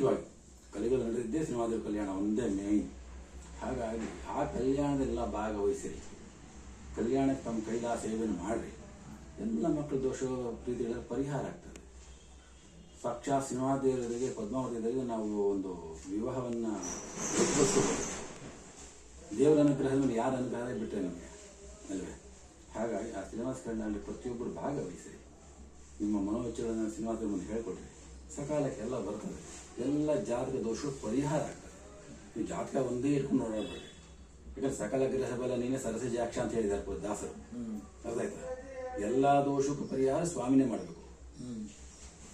ಮುಖ್ಯವಾಗಿ ಕಲಿಗಳು ನಡೆದಿದ್ದೇ ಸಿನಿಮಾದೇವಿ ಕಲ್ಯಾಣ ಒಂದೇ ಮೇಯ್ನ್ ಹಾಗಾಗಿ ಆ ಕಲ್ಯಾಣದೆಲ್ಲ ಭಾಗವಹಿಸಿರಿ. ಕಲ್ಯಾಣಕ್ಕೆ ತಮ್ಮ ಕೈಲಾ ಸೇವೆಯನ್ನು ಮಾಡ್ರಿ. ಎಲ್ಲ ಮಕ್ಕಳ ದೋಷ ಪ್ರೀತಿಗಳ ಪರಿಹಾರ ಆಗ್ತದೆ. ಸಾಕ್ಷಾತ್ ಸಿನಿಮಾದೇವರಿಗೆ ಪದ್ಮಾವತಿಯವರಿಗೆ ನಾವು ಒಂದು ವಿವಾಹವನ್ನು ಒಪ್ಪಿಸ್ಕೋಬೋದು. ದೇವರ ಅನುಗ್ರಹದ ಮೇಲೆ ಯಾರ ಅನುಗ್ರಹ ಬಿಟ್ಟರೆ ನಮಗೆ? ಅಲ್ವೇ? ಹಾಗಾಗಿ ಆ ಸಿನಿಮಾ ಸ್ಕಂಡಲ್ಲಿ ಪ್ರತಿಯೊಬ್ಬರು ಭಾಗವಹಿಸಿ ನಿಮ್ಮ ಮನೋವೆಚ್ಚಗಳನ್ನು ಸಿನಿಮಾದ ಮುಂದೆ ಹೇಳ್ಕೊಡ್ರಿ. ಸಕಾಲಕ್ಕೆ ಎಲ್ಲ ಬರ್ತದೆ. ಎಲ್ಲ ಜಾತಕ ದೋಷ ಪರಿಹಾರ ಆಗ್ತದೆ. ನೀವು ಜಾತಕ ಒಂದೇ ಇಟ್ಕೊಂಡು ನೋಡಬೇಡಿ ಯಾಕಂದ್ರೆ ಸಕಲ ಗ್ರಹ ಬಲ ನೀನೆ ಸರಸ ಜಾಕ್ಷ ಅಂತ ಹೇಳಿದಾರೆ ದಾಸರು. ಅರ್ಥ ಆಯ್ತಾ ಎಲ್ಲ ದೋಷಕ್ಕೂ ಪರಿಹಾರ ಸ್ವಾಮಿನೇ ಮಾಡಬೇಕು.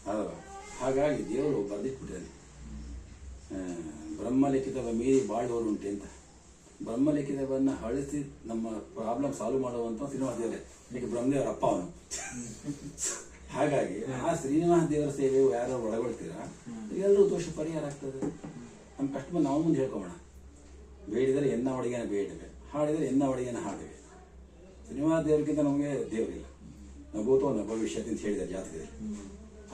ಹೌದಾ ಹಾಗಾಗಿ ದೇವರು ಬರೆದಿಟ್ಬಿಟ್ಟಿದ್ದಾನೆ ಬ್ರಹ್ಮಲಿಖಿತವ ಮೀರಿ ಬಾಳುವವರು ಉಂಟೆ ಅಂತ ಬ್ರಹ್ಮಲಿಖಿತವನ್ನ ಅಳಿಸಿ ನಮ್ಮ ಪ್ರಾಬ್ಲಮ್ ಸಾಲ್ವ್ ಮಾಡುವಂತ ಸಿನಿಮಾ ದೇವರೇ ಈಗ ಬ್ರಹ್ಮದೇವರ ಅಪ್ಪ ಅವನು ಹಾಗಾಗಿ ಆ ಶ್ರೀನಿವಾಸ ದೇವರ ಸೇವೆ ಯಾರು ಒಳಗೊಳ್ತೀರಾ? ಎಲ್ಲರೂ ದೋಷ ಪರಿಹಾರ ಆಗ್ತದೆ. ನಮ್ಮ ಕಷ್ಟ ನಾವು ಮುಂದೆ ಹೇಳ್ಕೊಬೋಣ. ಬೇಡಿದರೆ ಎನ್ನ ಒಳಗೇನ ಬೇಡವೆ ಹಾಡಿದರೆ ಎನ್ನ ಒಳಗೇನ ಹಾಡುವೆ. ಶ್ರೀನಿವಾಸ ದೇವರಿಗಿಂತ ನಮಗೆ ದೇವರಿಲ್ಲ. ನಗೋತೋ ನ ಭವಿಷ್ಯತ್ ಅಂತ ಹೇಳಿದ ಜಾತಕದಲ್ಲಿ.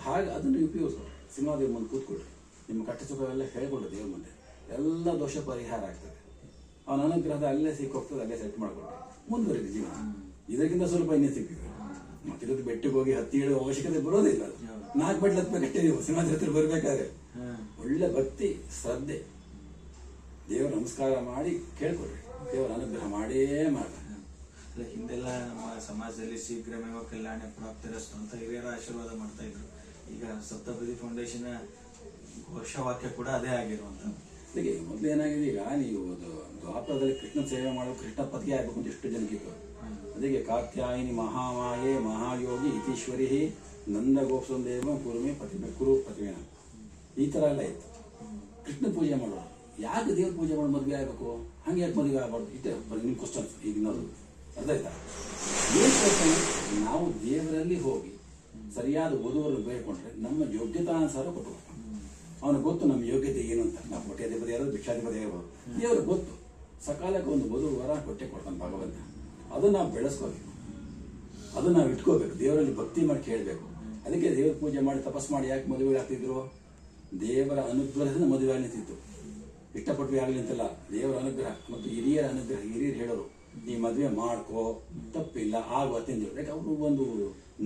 ಹಾಗೆ ಅದನ್ನು ಉಪಯೋಗಿಸೋ ಸಿನಿಮಾ ದೇವ್ರ ಮುಂದೆ ಕೂತ್ಕೊಳ್ಳಿ. ನಿಮ್ಮ ಕಟ್ಟ ಸುಖವೆಲ್ಲ ಹೇಳ್ಕೊಳ್ಳಿ ದೇವ್ರ ಮುಂದೆ. ಎಲ್ಲ ದೋಷ ಪರಿಹಾರ ಆಗ್ತದೆ. ಅವನ ಅನುಗ್ರಹದ ಅಲ್ಲೇ ಸಿಕ್ಕೋಗ್ತದೆ ಅಲ್ಲೇ ಸೆಟ್ ಮಾಡ್ಕೊಳ್ರಿ ಮುಂದುವರಿದ ಜೀವನ. ಇದಕ್ಕಿಂತ ಸ್ವಲ್ಪ ಇನ್ನೇ ಸಿಗ್ತದೆ ಮತ್ತಿರೋದು ಬೆಟ್ಟಕ್ಕೆ ಹೋಗಿ ಹತ್ತಿ ಹೇಳೋ ಅವಶ್ಯಕತೆ ಬರೋದಿಲ್ಲ ನಾಲ್ಕು ನಾಲ್ಕು ಬೆಟ್ಟ ಹತ್ಬೇಕಷ್ಟೇ ನೀವು ಸಿನಿಮಾ ಹತ್ರ ಬರ್ಬೇಕಾದ್ರೆ. ಒಳ್ಳೆ ಭಕ್ತಿ ಶ್ರದ್ಧೆ. ದೇವ್ರ ನಮಸ್ಕಾರ ಮಾಡಿ ಕೇಳ್ಕೊಡ್ರಿ ದೇವರ ಅನುಗ್ರಹ ಮಾಡೇ ಮಾಡ ಹಿಂದೆಲ್ಲ ನಮ್ಮ ಸಮಾಜದಲ್ಲಿ ಶೀಘ್ರಮೇವ ಕಲ್ಯಾಣ ಪ್ರಾಪ್ತಿರಸ್ತು ಅಂತ ಹಿರಿಯರ ಆಶೀರ್ವಾದ ಮಾಡ್ತಾ ಇದ್ರು. ಈಗ ಸಪ್ತಪದಿ ಫೌಂಡೇಶನ್ ಘೋಷವಾಕ್ಯ ಕೂಡ ಅದೇ ಆಗಿರುವಂತ ಮೊದಲು ಏನಾಗಿದೆ ಈಗ ನೀವು ಅದು ದ್ವಾಪರದಲ್ಲಿ ಕೃಷ್ಣ ಸೇವೆ ಮಾಡೋ ಕೃಷ್ಣ ಪತ್ಗೆ ಆಗ್ಬೇಕು ಅಂತ ಎಷ್ಟು ಜನಕ್ಕಿತ್ತು ಅದಕ್ಕೆ ಕಾತ್ಯಾಯಿನಿ ಮಹಾಮಾಯೆ ಮಹಾಯೋಗಿ ಇತೀಶ್ವರಿ ನಂದ ಗೋಪಸಂದೇವ ಕುರುಮೆ ಪತಿಮೆ, ಕುರು ಪತಿಮೇನ. ಈ ಥರ ಎಲ್ಲ ಇತ್ತು. ಕೃಷ್ಣ ಪೂಜೆ ಮಾಡೋದು ಯಾಕೆ ದೇವ್ರ ಪೂಜೆ ಮಾಡಿ ಮದುವೆ ಆಗಬೇಕು? ಹಂಗೆ ಯಾಕೆ ಮದುವೆ ಆಗಬಾರ್ದು? ಇಷ್ಟೇ ನಿಮ್ಮ ಕ್ವಶನ್ ಈಗ ನೋಡು ಅರ್ಥ ಆಯ್ತಾ? ಏನ್ question? ನಾವು ದೇವರಲ್ಲಿ ಹೋಗಿ ಸರಿಯಾದ ವಧುವರನ್ನು ಬೇಡ್ಕೊಂಡ್ರೆ ನಮ್ಮ ಯೋಗ್ಯತಾನುಸಾರ ಕೊಟ್ಟು ಅವನಿಗೆ ಗೊತ್ತು ನಮ್ಮ ಯೋಗ್ಯತೆ ಏನು ಅಂತ. ನಾವು ಕೊಟ್ಟೆ ದೇವರು ಯಾರು ಭಿಕ್ಷಾಧಿಪತಿ ಆಗಬಹುದು ದೇವ್ರಿಗೆ ಗೊತ್ತು. ಸಕಾಲಕ್ಕೆ ಒಂದು ವಧು ಕೊಟ್ಟೆ ಕೊಡ್ತಾನೆ ಭಗವಂತ. ಅದನ್ನ ನಾವು ಬೆಳೆಸ್ಕೋಬೇಕು ಅದನ್ನ ನಾವು ಇಟ್ಕೋಬೇಕು ದೇವರಲ್ಲಿ ಭಕ್ತಿ ಮಾಡಿ ಕೇಳಬೇಕು. ಅದಕ್ಕೆ ದೇವ್ರ ಪೂಜೆ ಮಾಡಿ ತಪಸ್ ಮಾಡಿ ಯಾಕೆ ಮದುವೆ ಆಗ್ತಿದ್ರು? ದೇವರ ಅನುಗ್ರಹದಿಂದ ಮದುವೆ ಆಗ್ಲಿತ್ತಿತ್ತು ಇಷ್ಟಪಟ್ಟು ಆಗಲಿ ಅಂತಲ್ಲ, ದೇವರ ಅನುಗ್ರಹ ಮತ್ತು ಹಿರಿಯರ ಅನುಗ್ರಹ. ಹಿರಿಯರು ಹೇಳೋರು, ನೀ ಮದುವೆ ಮಾಡ್ಕೋ, ತಪ್ಪಿಲ್ಲ ಆಗುವ ತಿಂದ್ರು ಯಾಕೆ ಅವರು ಒಂದು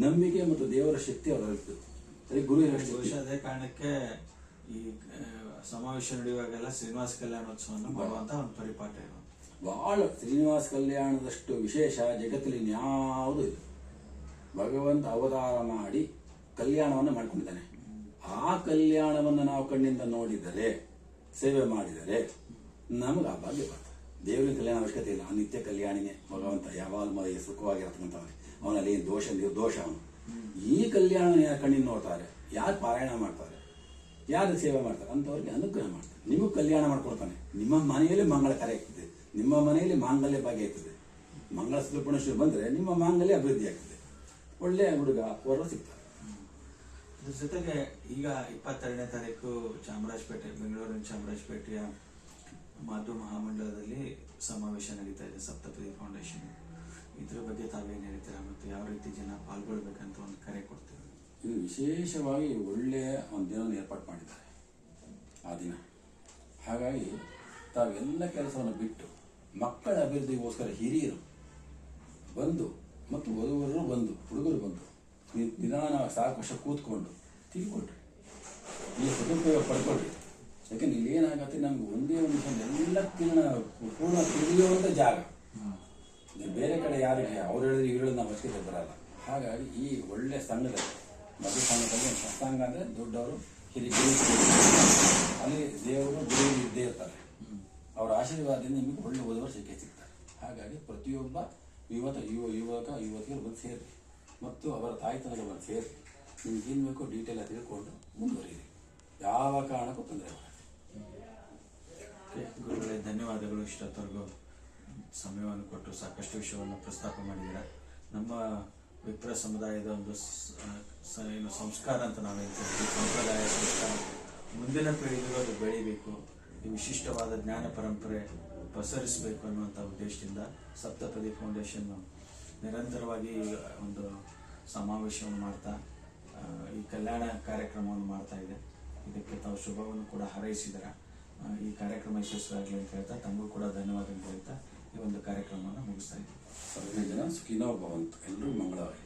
ನಂಬಿಕೆ ಮತ್ತು ದೇವರ ಶಕ್ತಿ ಅವರಲ್ಲಿತ್ತು ಅದಕ್ಕೆ ಗುರು ಅದೇ ಕಾರಣಕ್ಕೆ ಈ ಸಮಾವೇಶ ನಡೆಯುವಾಗೆಲ್ಲ ಶ್ರೀನಿವಾಸ ಕಲ್ಯಾಣೋತ್ಸವವನ್ನು ಮಾಡುವಂತ ಒಂದು ಪರಿಪಾಠ ಇರುವಂತ ಬಹಳ ಶ್ರೀನಿವಾಸ ಕಲ್ಯಾಣದಷ್ಟು ವಿಶೇಷ ಜಗತ್ತಲ್ಲಿ ಇನ್ಯಾವುದೂ ಇಲ್ಲ. ಭಗವಂತ ಅವತಾರ ಮಾಡಿ ಕಲ್ಯಾಣವನ್ನು ಮಾಡ್ಕೊಂಡಿದ್ದಾನೆ. ಆ ಕಲ್ಯಾಣವನ್ನು ನಾವು ಕಣ್ಣಿಂದ ನೋಡಿದರೆ, ಸೇವೆ ಮಾಡಿದರೆ ನಮಗೆ ಆ ಭಾಗ್ಯ ಬರ್ತದೆ. ದೇವರಿನ ಕಲ್ಯಾಣ ಅವಶ್ಯಕತೆ ಇಲ್ಲ. ನಿತ್ಯ ಕಲ್ಯಾಣಿನೇ ಭಗವಂತ ಯಾವಾಗ ಸುಖವಾಗಿರತಕ್ಕಂಥವನೇ. ಅವನಲ್ಲಿ ಏನು ದೋಷ ನಿರ್ದೋಷ ದೋಷ ಅವನು. ಈ ಕಲ್ಯಾಣ ಯಾರು ಕಣ್ಣಿಂದ ನೋಡ್ತಾರೆ? ಯಾರು ಪಾರಾಯಣ ಮಾಡ್ತಾರೆ? ಯಾರು ಸೇವೆ ಮಾಡ್ತಾರೆ? ಅಂತವ್ರಿಗೆ ಅನುಗ್ರಹ ಮಾಡ್ತಾರೆ. ನಿಮಗೆ ಕಲ್ಯಾಣ ಮಾಡ್ಕೊಡ್ತಾನೆ. ನಿಮ್ಮ ಮನೆಯಲ್ಲಿ ಮಂಗಳ ಕರೆ ಆಗ್ತದೆ. ನಿಮ್ಮ ಮನೆಯಲ್ಲಿ ಮಾಂಗಲ್ಯ ಭಾಗ್ಯ ಆಗ್ತದೆ ಮಂಗಳ ಶುರು ಬಂದರೆ ನಿಮ್ಮ ಮಾಂಗಲ್ಯ ಅಭಿವೃದ್ಧಿ ಆಗ್ತದೆ. ಒಳ್ಳೆಯ ಹುಡುಗ ವರ ಸಿಗ್ತಾರೆ. ಅದ್ರ ಜೊತೆಗೆ ಈಗ ಇಪ್ಪತ್ತೆರಡನೇ ತಾರೀಕು ಚಾಮರಾಜಪೇಟೆ ಬೆಂಗಳೂರಿನ ಚಾಮರಾಜಪೇಟೆಯ ಮಾತು ಮಹಾಮಂಡಲದಲ್ಲಿ ಸಮಾವೇಶ ನಡೀತಾ ಇದೆ ಸಪ್ತಪದಿ ಫೌಂಡೇಶನ್. ಇದ್ರ ಬಗ್ಗೆ ತಾವೇನು ಹೇಳ್ತೀರಾ ಮತ್ತು ಯಾವ ರೀತಿ ಜನ ಪಾಲ್ಗೊಳ್ಬೇಕಂತ ಒಂದು ಕರೆ ಕೊಡ್ತೀವಿ ಇದು ವಿಶೇಷವಾಗಿ ಒಳ್ಳೆಯ ಒಂದು ದಿನವನ್ನು ಏರ್ಪಾಡು ಮಾಡಿದ್ದಾರೆ ಆ ದಿನ. ಹಾಗಾಗಿ ತಾವೆಲ್ಲ ಕೆಲಸವನ್ನು ಬಿಟ್ಟು ಮಕ್ಕಳ ಅಭಿವೃದ್ಧಿಗೋಸ್ಕರ ಹಿರಿಯರು ಬಂದು ಮತ್ತು ವಧುವರರು ಬಂದು, ಹುಡುಗರು ಬಂದು ನಿಧಾನ ಸಾಕು, ವರ್ಷ ಕೂತ್ಕೊಂಡು ತಿಳ್ಕೊಟ್ರಿ ಈ ಸದುಪಯೋಗ ಪಡ್ಕೊಳ್ರಿ. ಯಾಕಂದ್ರೆ ಇಲ್ಲಿ ಏನಾಗತ್ತೆ, ನಮ್ಗೆ ಒಂದೇ ಒಂದು ಎಲ್ಲ ತಿನ್ನ ಪೂರ್ಣ ತಿಳಿಯುವಂಥ ಜಾಗ. ಬೇರೆ ಕಡೆ ಯಾರಿಗೆ ಅವ್ರು ಹೇಳಿದ್ರೆ ಇವ್ರು ನಾವು ಅವಶ್ಯಕತೆ ಬರಲ್ಲ. ಹಾಗಾಗಿ ಈ ಒಳ್ಳೆ ಸಂಘದಲ್ಲಿ ಮದುವೆ ಸಂಘದಲ್ಲಿ ಒಂದು ಅಂದರೆ ದೊಡ್ಡವರು ಹಿರಿಯ ಅಲ್ಲಿ ದೇವರು ಗುರು ಇದ್ದೇ ಇರ್ತಾರೆ. ಅವರ ಆಶೀರ್ವಾದದಿಂದ ನಿಮಗೆ ಒಳ್ಳೆ ಓದುವರು ಸಿಕ್ಕೇ ಸಿಗ್ತಾರೆ ಹಾಗಾಗಿ ಪ್ರತಿಯೊಬ್ಬ ಯುವತ, ಯುವ, ಯುವಕ, ಯುವತಿಯರು ಬಂದು ಸೇರಿ ಮತ್ತು ಅವರ ತಾಯ್ತನಗಳು ಬಂದು ಸೇರಿ ನಿಮ್ಗೆ ಏನು ಬೇಕೋ ಡೀಟೇಲ್ ತಿಳ್ಕೊಂಡು ಮುಂದುವರಿಯಿರಿ. ಯಾವ ಕಾರಣಕ್ಕೂ ತೊಂದರೆ ಗುರುಗಳೇ, ಧನ್ಯವಾದಗಳು. ಇಷ್ಟೊತ್ತವರೆಗೂ ಸಮಯವನ್ನು ಕೊಟ್ಟು ಸಾಕಷ್ಟು ವಿಷಯವನ್ನು ಪ್ರಸ್ತಾಪ ಮಾಡಿದ್ದೀರಾ. ನಮ್ಮ ವಿಪ್ರ ಸಮುದಾಯದ ಒಂದು ಏನು ಸಂಸ್ಕಾರ ಅಂತ ನಾವು ಹೇಳ್ತೀವಿ ಸಂಪ್ರದಾಯ ಸಂಸ್ಕಾರ. ಮುಂದಿನ ಪೀಳಿಗೆಗೂ ಅದು ಬೆಳಿಬೇಕು. ಈ ವಿಶಿಷ್ಟವಾದ ಜ್ಞಾನ ಪರಂಪರೆ ಪಸರಿಸಬೇಕು ಅನ್ನುವಂಥ ಉದ್ದೇಶದಿಂದ ಸಪ್ತಪದಿ ಫೌಂಡೇಶನ್ ನಿರಂತರವಾಗಿ ಒಂದು ಸಮಾವೇಶವನ್ನು ಮಾಡ್ತಾ ಈ ಕಲ್ಯಾಣ ಕಾರ್ಯಕ್ರಮವನ್ನು ಮಾಡ್ತಾ ಇದೆ. ಇದಕ್ಕೆ ತಾವು ಶುಭವನ್ನು ಕೂಡ ಹಾರೈಸಿದರ. ಈ ಕಾರ್ಯಕ್ರಮ ಯಶಸ್ವಿಯಾಗಲಿ ಅಂತ ಹೇಳ್ತಾ, ತಮಗೂ ಕೂಡ ಧನ್ಯವಾದ ಅಂತ ಹೇಳ್ತಾ ಈ ಒಂದು ಕಾರ್ಯಕ್ರಮವನ್ನು ಮುಗಿಸ್ತಾ ಇದ್ದೀವಿ ಸರ್ವೇ ಜನ ಸುಖಿನೋ ಭವಂತು. ಎಲ್ಲರೂ ಮಂಗಳವಾಗಲಿ